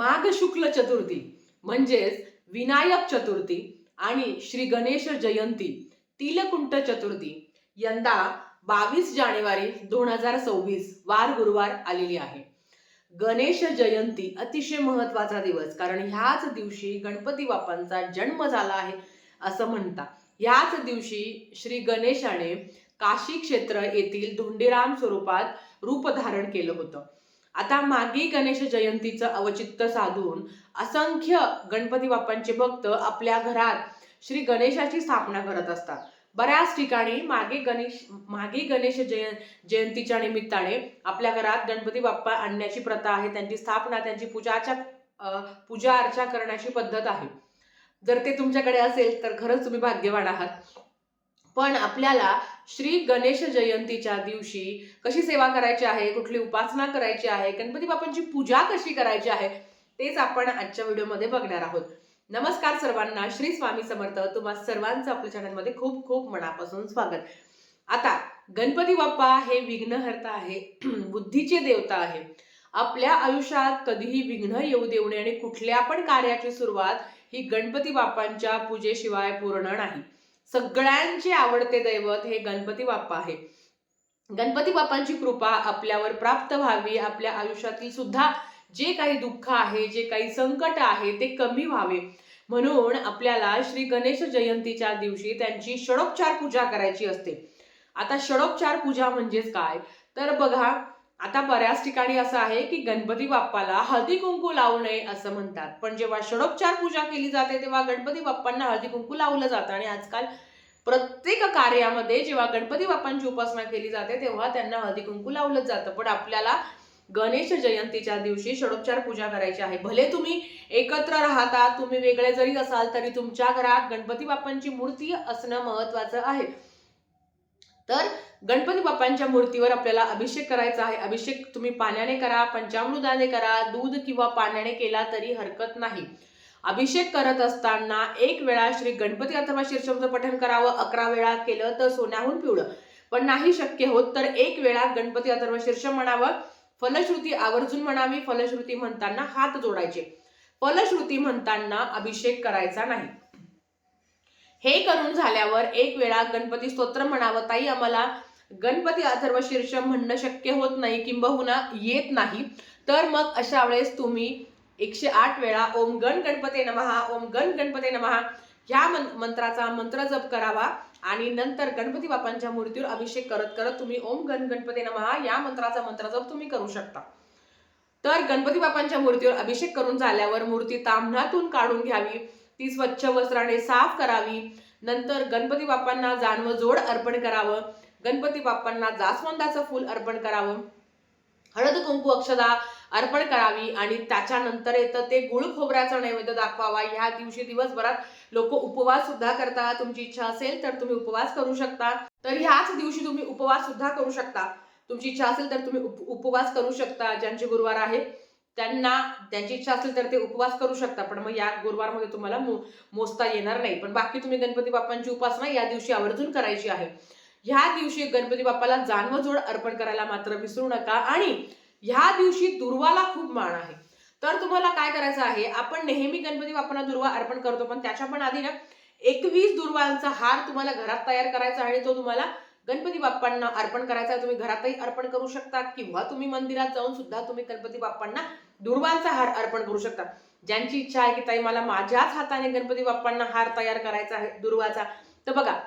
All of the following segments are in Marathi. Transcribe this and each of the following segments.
माघ शुक्ल चतुर्थी म्हणजेच विनायक चतुर्थी आणि श्री गणेश जयंती तिलकुंट चतुर्थी. यंदा बावीस जानेवारी दोन हजार सव्वीस वार गुरुवार आलेली आहे. गणेश जयंती अतिशय महत्त्वाचा दिवस कारण ह्याच दिवशी गणपती बाप्पांचा जन्म झाला आहे असं म्हणतात ह्याच दिवशी श्री गणेशाने काशी क्षेत्र येथील धोंडीराम स्वरूपात रूप धारण केलं होतं. आता मागे गणेश जयंतीचं अवचित्त साधून असंख्य गणपती बाप्पांचे भक्त आपल्या घरात श्री गणेशाची स्थापना करत असतात. बऱ्याच ठिकाणी मागे गणेश मागे गणेश जय जयंतीच्या निमित्ताने आपल्या घरात गणपती बाप्पा आणण्याची प्रथा आहे त्यांची स्थापना त्यांची पूजाच्या पूजा अर्चा करण्याची पद्धत आहे. जर ते तुमच्याकडे असेल तर खरंच तुम्ही भाग्यवान आहात. पण आपल्याला श्री गणेश जयंतीच्या दिवशी कशी सेवा करायची आहे कुठली उपासना करायची आहे गणपती बाप्पांची पूजा कशी करायची आहे तेच आपण आजच्या व्हिडिओमध्ये बघणार आहोत. नमस्कार सर्वांना श्री स्वामी समर्थ तुम्हा सर्वांचं आपल्या चॅनलमध्ये खूप खूप मनापासून स्वागत. आता गणपती बाप्पा हे विघ्नहर्ता आहे बुद्धीचे देवता आहे. आपल्या आयुष्यात कधीही विघ्न येऊ देऊ नये आणि कुठल्या पण कार्याची सुरुवात ही गणपती बाप्पांच्या पूजेशिवाय पूर्ण नाही. सगळ्यांचे आवडते दैवत हे गणपती बाप्पा आहे गणपती बाप्पांची कृपा आपल्यावर प्राप्त व्हावी आपल्या आयुष्यातील सुद्धा जे काही दुःख आहे जे काही संकट आहे ते कमी व्हावे. म्हणून आपल्याला श्री गणेश जयंतीच्या दिवशी त्यांची षडोपचार पूजा करायची असते. आता षडोपचार पूजा म्हणजेच काय? तर बघा आता बऱ्याच ठिकाणी असं आहे की गणपती बाप्पाला हळदी कुंकू लावू नये असं म्हणतात. पण जेव्हा षडोपचार पूजा केली जाते तेव्हा गणपती बाप्पांना हळदी कुंकू लावलं जातं. आणि आजकाल प्रत्येक कार्यामध्ये जेव्हा गणपती बाप्पांची उपासना केली जाते तेव्हा त्यांना हळदी कुंकू लावलं जातं. पण आपल्याला गणेश जयंतीच्या दिवशी षडोपचार पूजा करायची आहे. भले तुम्ही एकत्र राहता तुम्ही वेगळे जरी असाल तरी तुमच्या घरात गणपती बाप्पांची मूर्ती असणं महत्वाचं आहे. तर गणपती बाप्पांच्या मूर्तीवर आपल्याला अभिषेक करायचा आहे. अभिषेक तुम्ही पाण्याने करा पंचामृताने करा दूध किंवा पाण्याने केला तरी हरकत नाही. अभिषेक करत असताना एक वेळा श्री गणपती अथवा शीर्षमचं पठण करावं अकरा वेळा केलं तर सोन्याहून पिवळं. पण नाही शक्य होत तर एक वेळा गणपती अथर्व शीर्ष म्हणावं फलश्रुती आवर्जून म्हणावी फलश्रुती म्हणताना हात जोडायचे. फलश्रुती म्हणताना अभिषेक करायचा नाही. हे करून झाल्यावर एक वेळा गणपती स्तोत्र म्हणावं ताई आम्हाला गणपती अथर्व शीर्ष म्हणणं शक्य होत नाही किंबहुना येत नाही. तर मग अशा वेळेस तुम्ही एकशे आठ वेळा ओम गण गणपते नमहा ओम गण गणपते नमहा ह्या मन- मंत्राचा मंत्र जप करावा आणि नंतर गणपती बाप्पांच्या मूर्तीवर अभिषेक करत करत तुम्ही ओम गण गणपती नमहा या मंत्राचा मंत्र जप तुम्ही करू शकता. तर गणपती बाप्पांच्या मूर्तीवर अभिषेक करून झाल्यावर मूर्ती ताम्हणातून काढून घ्यावी. ती स्वच्छ वस्त्राने साफ करावी. नंतर गणपती बाप्पांना जानव जोड अर्पण करावं. गणपती बाप्पांना जास्वंदाचं फूल अर्पण करावं. हळद कुंकू अक्षदा अर्पण करावी आणि त्याच्यानंतर येतं ते गुळ खोबऱ्याचा नैवेद्य दाखवावा. ह्या दिवशी दिवसभरात लोक उपवास सुद्धा करतात. तुमची इच्छा असेल तर तुम्ही उपवास करू शकता. तर ह्याच दिवशी तुम्ही उपवास सुद्धा करू शकता. तुमची इच्छा असेल तर तुम्ही उप- उपवास करू शकता ज्यांचे गुरुवार आहे. त्यांना त्यांची इच्छा असेल तर ते उपवास करू शकता पण मग या गुरुवारमध्ये तुम्हाला मो- मोजता येणार नाही. पण बाकी तुम्ही गणपती बाप्पांची उपासना या दिवशी आवर्जून करायची आहे. ह्या दिवशी गणपती बाप्पाला जानवजोड अर्पण करायला मात्र विसरू नका आणि ह्या दिवशी दुर्वाला खूप मान आहे. तर तुम्हाला काय करायचं आहे आपण नेहमी गणपती बाप्पांना दुर्वा अर्पण करतो पण त्याच्या पण आधी ना एकवीस दुर्वांचा हार तुम्हाला घरात तयार करायचा आहे आणि तो तुम्हाला गणपती बाप्पांना अर्पण करायचा आहे. तुम्ही घरातही अर्पण करू शकता किंवा तुम्ही मंदिरात जाऊन सुद्धा तुम्ही गणपती बाप्पांना दुर्वांचा हार अर्पण करू शकता. ज्यांची इच्छा आहे की ताई मला माझ्याच हाताने गणपती बाप्पांना हार तयार करायचा आहे दुर्वाचा. तर बघा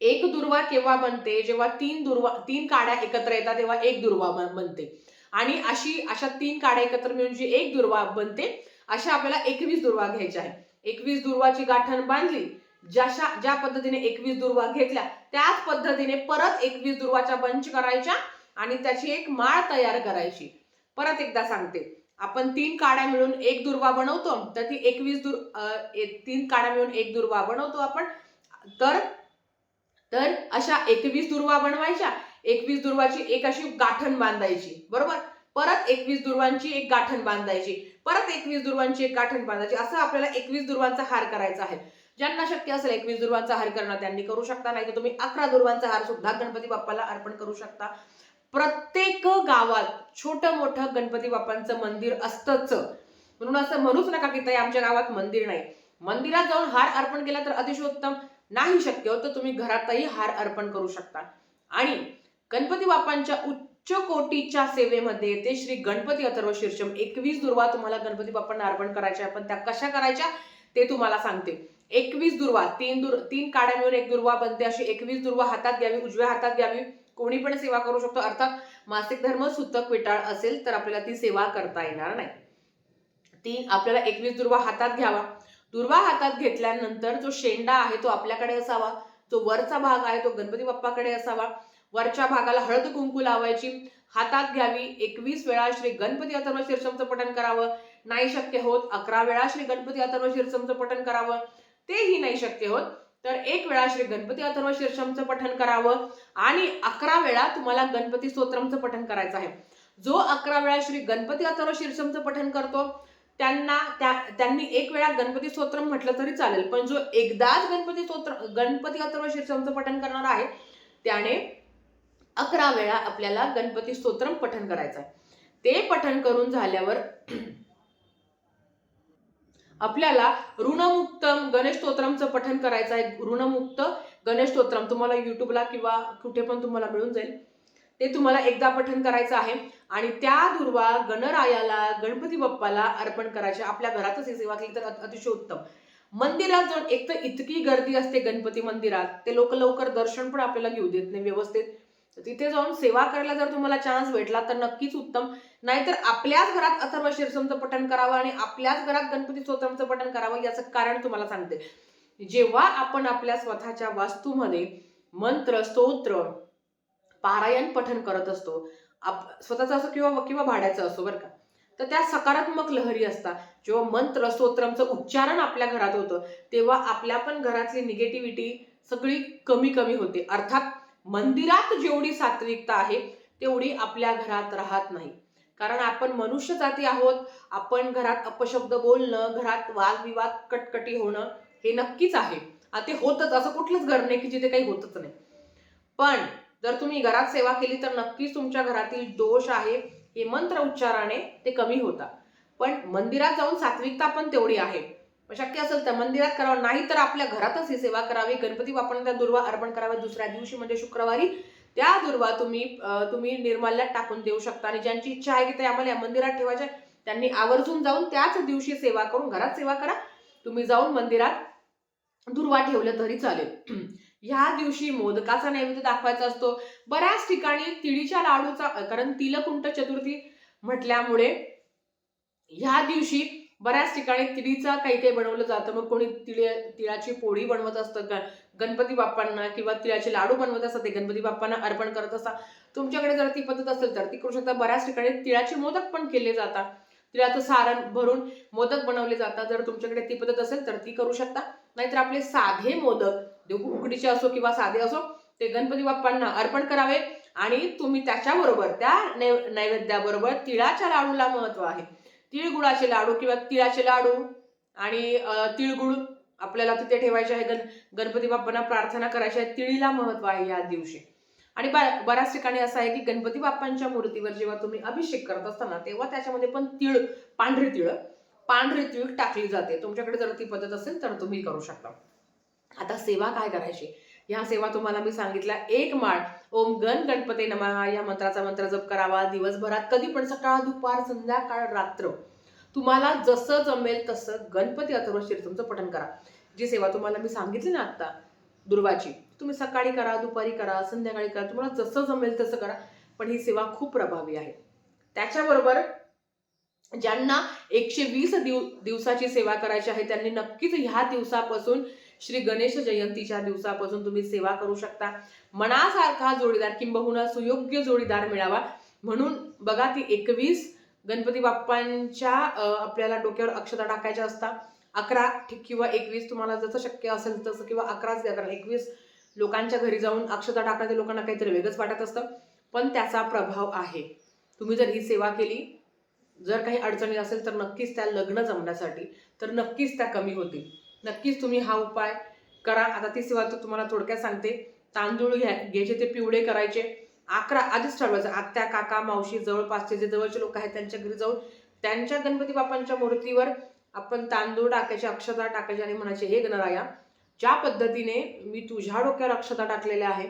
एक दुर्वा केव्हा बनते? जेव्हा तीन दुर्वा तीन काड्या एकत्र येतात तेव्हा एक दुर्वा बनते. आणि अशी अशा तीन काड्या एकत्र मिळून जी एक दुर्वा बनते अशा आपल्याला एकवीस दुर्वा घ्यायच्या आहे एकवीस दुर्वाची गाठण बांधली जशा ज्या पद्धतीने एकवीस दुर्वा घेतल्या त्याच पद्धतीने परत एकवीस दुर्वाच्या बंच करायच्या आणि त्याची एक माळ तयार करायची. परत एकदा सांगते. आपण तीन काड्या मिळून एक दुर्वा बनवतो तर ती एकवीस दुर तीन काड्या मिळून एक दुर्वा बनवतो आपण. तर तर अशा एकवीस दुर्वा बनवायच्या. एकवीस दुर्वाची एक अशी गाठण बांधायची. बरोबर? परत एकवीस दुर्वांची एक गाठण बांधायची. परत एकवीस दुर्वांची एक गाठण बांधायची. असं आपल्याला एकवीस दुर्वांचा हार करायचा आहे. ज्यांना शक्य असेल एकवीस दुर्वांचा हार करणं त्यांनी करू शकता. नाही तर तुम्ही अकरा दुर्वांचा हार सुद्धा गणपती बाप्पाला अर्पण करू शकता. प्रत्येक गावात छोटं मोठं गणपती बाप्पांचं मंदिर असतंच. म्हणून असं म्हणूच नका की ताई आमच्या गावात मंदिर नाही. मंदिरात जाऊन हार अर्पण केला तर अतिशय उत्तम नाही शक्य होतं तर तुम्ही घरातही हार अर्पण करू शकता. आणि गणपती बाप्पांच्या उच्च कोटीच्या सेवेमध्ये येते श्री गणपती अथर्व शीर्षम. एकवीस दुर्वा तुम्हाला गणपती बाप्पांना अर्पण करायच्या पण त्या कशा करायच्या ते तुम्हाला सांगते. एकवीस दुर्वा तीन दुर तीन काड्या मिळून एक दुर्वा बनते अशी एकवीस दुर्वा हातात घ्यावी उजव्या हातात घ्यावी. कोणी पण सेवा करू शकतो. अर्थात मासिक धर्म सुतक विटाळ असेल तर आपल्याला ती सेवा करता येणार नाही. ती आपल्याला एकवीस दुर्वा हातात घ्यावा. दुर्वा हातात घेतल्यानंतर जो शेंडा आहे तो आपल्याकडे असावा. जो वरचा भाग आहे तो गणपती बाप्पाकडे असावा. वरच्या भागाला हळद कुंकू लावायची. हातात घ्यावी. एकवीस वेळा श्री गणपती अथर्व शीर्षमचं पठण करावं. नाही शक्य होत अकरा वेळा श्री गणपती अथर्व शीर्षमचं पठण करावं. तेही नाही शक्य होत. तर एक वेळा श्री गणपती अथर्व शीर्षमचं पठण करावं आणि अकरा वेळा तुम्हाला गणपती स्तोत्रमचं पठण करायचं आहे. जो अकरा वेळा श्री गणपती अथर्व शीर्षमचं पठण करतो त्यांना त्या त्यांनी एक वेळा गणपती स्तोत्रम म्हटलं तरी चालेल. पण जो एकदाच गणपती स्तोत्र गणपती अथर्व शीर्षमचं पठण करणार आहे त्याने अकरा वेळा आपल्याला गणपती स्तोत्रम पठण करायचं आहे. ते पठण करून झाल्यावर आपल्याला ऋणमुक्तम गणेश स्तोत्रमचं पठन करायचं आहे. ऋणमुक्त गणेश स्तोत्रम तुम्हाला युट्यूबला किंवा कुठे पण तुम्हाला मिळून जाईल. ते तुम्हाला एकदा पठन करायचं आहे. आणि त्या दुर्वा गणरायाला गणपती बाप्पाला अर्पण करायचे. आपल्या घरातच ही सेवा केली तर अतिशय उत्तम. मंदिरात जाऊन एक तर इतकी गर्दी असते गणपती मंदिरात. ते लोक लवकर दर्शन पण आपल्याला घेऊ देत नाही व्यवस्थित. तिथे जाऊन सेवा करायला जर तुम्हाला चान्स भेटला तर नक्कीच उत्तम. नाहीतर आपल्याच घरात अथर्व शिरसमचं पठण करावं आणि आपल्याच घरात गणपती स्तोत्रमचं पठण करावं याचं कारण तुम्हाला सांगते. जेव्हा आपण आपल्या स्वतःच्या वास्तूमध्ये मंत्र स्तोत्र पारायण पठण करत असतो आप स्वतःचं असो किंवा किंवा भाड्याचं असो बरं का तर त्या सकारात्मक लहरी असतात. जेव्हा मंत्र स्तोत्रमचं उच्चारण आपल्या घरात होतं तेव्हा आपल्या पण घरातली निगेटिव्हिटी सगळी कमी कमी होते. अर्थात मंदिरात जेवढी सात्विकता आहे तेवढी आपल्या घरात राहत नाही. कारण आपण मनुष्य जाती आहोत आपण घरात अपशब्द बोलणं घरात वादविवाद कटकटी होणं हे नक्कीच आहे. ते होतच असं कुठलंच घर नाही की जिथे काही होतच नाही. पण जर तुम्ही घरात सेवा केली तर नक्कीच तुमच्या घरातील दोष आहे हे मंत्र उच्चाराने ते कमी होतात. पण मंदिरात जाऊन सात्विकता पण तेवढी आहे. शक्य असेल तर मंदिरात करावं नाही तर आपल्या घरातच ही सेवा करावी. गणपती बाप्पांना त्या दुर्वा अर्पण कराव्या दुसऱ्या दिवशी म्हणजे शुक्रवारी. त्या दुर्वा तुम्ही तुम्ही निर्माल्यात टाकून देऊ शकता. आणि ज्यांची इच्छा आहे की ते आम्हाला या मंदिरात ठेवायच्या त्यांनी आवर्जून जाऊन त्याच दिवशी सेवा करून घरात सेवा करा. तुम्ही जाऊन मंदिरात दुर्वा ठेवलं तरी चालेल. ह्या दिवशी मोदकाचा नैवेद्य दाखवायचा असतो. बऱ्याच ठिकाणी तिळीच्या लाडूचा कारण तिलकुंट चतुर्थी म्हटल्यामुळे ह्या दिवशी बऱ्याच ठिकाणी तिळीचा काही काही बनवलं जातं. मग कोणी तिळ तिळाची पोळी बनवत असतं का गणपती बाप्पांना किंवा तिळाचे लाडू बनवत असतात ते गणपती बाप्पांना अर्पण करत असतात. तुमच्याकडे जर ती पद्धत असेल तर ती करू शकता. बऱ्याच ठिकाणी तिळाचे मोदक पण केले जातात. तिळाचं सारण भरून मोदक बनवले जातात. जर तुमच्याकडे ती पद्धत असेल तर ती करू शकता. नाहीतर आपले साधे मोदक उकडीचे असो किंवा साधे असो ते गणपती बाप्पांना अर्पण करावे आणि तुम्ही त्याच्याबरोबर त्या नैव नैवेद्याबरोबर तिळाच्या लाडूला महत्त्व आहे. तिळगुळाचे लाडू किंवा तिळाचे लाडू आणि तिळगुळ आपल्याला तिथे ठेवायचे आहे गण गणपती बाप्पांना प्रार्थना करायची आहे. तिळीला महत्त्व आहे या दिवशी. आणि बऱ्याच ठिकाणी असं आहे की गणपती बाप्पांच्या मूर्तीवर जेव्हा तुम्ही अभिषेक करत असताना तेव्हा त्याच्यामध्ये पण तिळ पांढरी तिळ पांढरे तिळ टाकली जाते. तुमच्याकडे जर ती पद्धत असेल तर तुम्ही करू शकता. आता सेवा काय करायची? ह्या सेवा तुम्हाला मी सांगितल्या. एक माळ. ओम गण गणपती नमहा या मंत्राचा मंत्र जप करावा. दिवसभरात कधी पण सकाळ दुपार संध्याकाळ रात्र. तुम्हाला जसं जमेल तसं गणपती अथर्व तुमचं पठण करा. जी सेवा तुम्हाला मी सांगितली ना आत्ता दुर्वाची तुम्ही सकाळी करा दुपारी करा संध्याकाळी करा. तुम्हाला जसं जमेल तसं करा. पण ही सेवा खूप प्रभावी आहे. त्याच्याबरोबर ज्यांना एकशे वीस दिव दिवसाची सेवा करायची आहे त्यांनी नक्कीच ह्या दिवसापासून श्री गणेश जयंतीच्या दिवसापासून तुम्ही सेवा करू शकता. मनासारखा जोडीदार किंबहुना सुयोग्य जोडीदार मिळावा. म्हणून बघा ती एकवीस गणपती बाप्पांच्या आपल्याला डोक्यावर अक्षता टाकायच्या असतात. अकरा ठीक किंवा एकवीस तुम्हाला जसं शक्य असेल तसं किंवा अकराच द्या कारण एकवीस लोकांच्या घरी जाऊन अक्षता टाकण्याचे लोकांना काहीतरी वेगळंच वाटत असतं. पण त्याचा प्रभाव आहे. तुम्ही जर ही सेवा केली जर काही अडचणी असेल तर नक्कीच त्या लग्न जमण्यासाठी तर नक्कीच त्या कमी होतील. नक्कीच तुम्ही हा उपाय करा. आता ती सेवा तर तुम्हाला थोडक्यात सांगते. तांदूळ घ्या घ्यायचे ते पिवळे करायचे. अकरा आधीच ठरवायचं. आत्या काका मावशी जवळपासचे जे जवळचे लोक आहेत त्यांच्या घरी जाऊन त्यांच्या गणपती बाप्पांच्या मूर्तीवर आपण तांदूळ टाकायचे अक्षता टाकायचे आणि म्हणायचे हे गणराया ज्या पद्धतीने मी तुझ्या डोक्यावर अक्षता टाकलेल्या आहे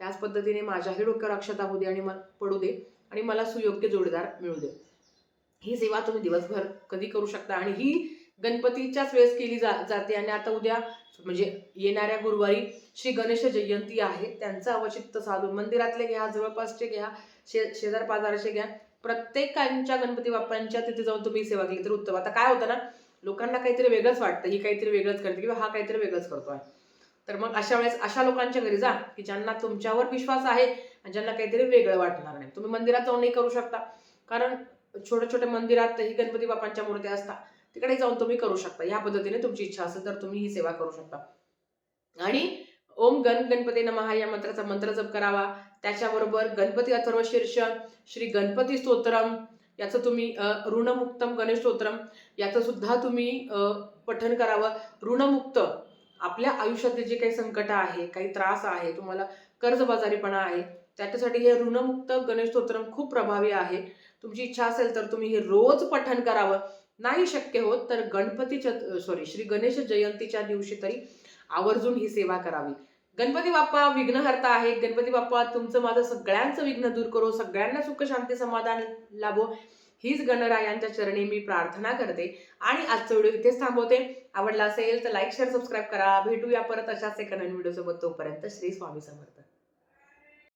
त्याच पद्धतीने माझ्याही डोक्यावर अक्षता होऊ दे आणि पडू दे आणि मला सुयोग्य जोडीदार मिळू दे. ही सेवा तुम्ही दिवसभर कधी करू शकता आणि ही गणपतीच्याच वेळेस केली जा जाते आणि आता उद्या म्हणजे येणाऱ्या गुरुवारी श्री गणेश जयंती आहे. त्यांचं अवचित्त साधून मंदिरातले घ्या जवळपासचे घ्या शे शेजार पाजाराचे घ्या. प्रत्येकांच्या गणपती बाप्पांच्या तिथे जाऊन तुम्ही सेवा केली तर उत्तम. आता काय होतं ना लोकांना काहीतरी वेगळंच वाटतं. ही काहीतरी वेगळंच करते किंवा हा काहीतरी वेगळंच करतोय तर मग अशा वेळेस अशा लोकांच्या घरी जा की ज्यांना तुमच्यावर विश्वास आहे आणि ज्यांना काहीतरी वेगळं वाटणार नाही. तुम्ही मंदिरात जाऊनही करू शकता. कारण छोट्या छोट्या मंदिरातही गणपती बाप्पांच्या मूर्त्या असतात. तिकडे जाऊन तुम्ही करू शकता. या पद्धतीने तुमची इच्छा असेल तर तुम्ही ही सेवा करू शकता. आणि ओम गण गणपती नमहा या मंत्राचा मंत्र जप करावा. त्याच्याबरोबर गणपती अथर्व शीर्ष श्री गणपती स्तोत्रम याचं तुम्ही ऋणमुक्तम गणेश स्तोत्रम याचं सुद्धा तुम्ही अ, पठण करावं. ऋणमुक्त आपल्या आयुष्यातले जे काही संकट आहे काही त्रास आहे तुम्हाला कर्जबाजारीपणा आहे त्याच्यासाठी हे ऋणमुक्त गणेश स्तोत्रम खूप प्रभावी आहे. तुमची इच्छा असेल तर तुम्ही हे रोज पठण करावं. नाही शक्य होत तर गणपती सॉरी श्री गणेश जयंतीच्या दिवशी तरी आवर्जून ही सेवा करावी. गणपती बाप्पा विघ्नहर्ता आहे गणपती बाप्पा तुमचं माझं सगळ्यांचं विघ्न दूर करो सगळ्यांना सुख शांती समाधान लाभो. हीच गणरायांच्या चरणी मी प्रार्थना करते. आणि आजचा व्हिडिओ इथेच थांबवते. आवडला असेल तर लाईक शेअर सबस्क्राईब करा. भेटूया परत अशाच एका नवीन व्हिडिओसोबत. तोपर्यंत श्री स्वामी समर्थ.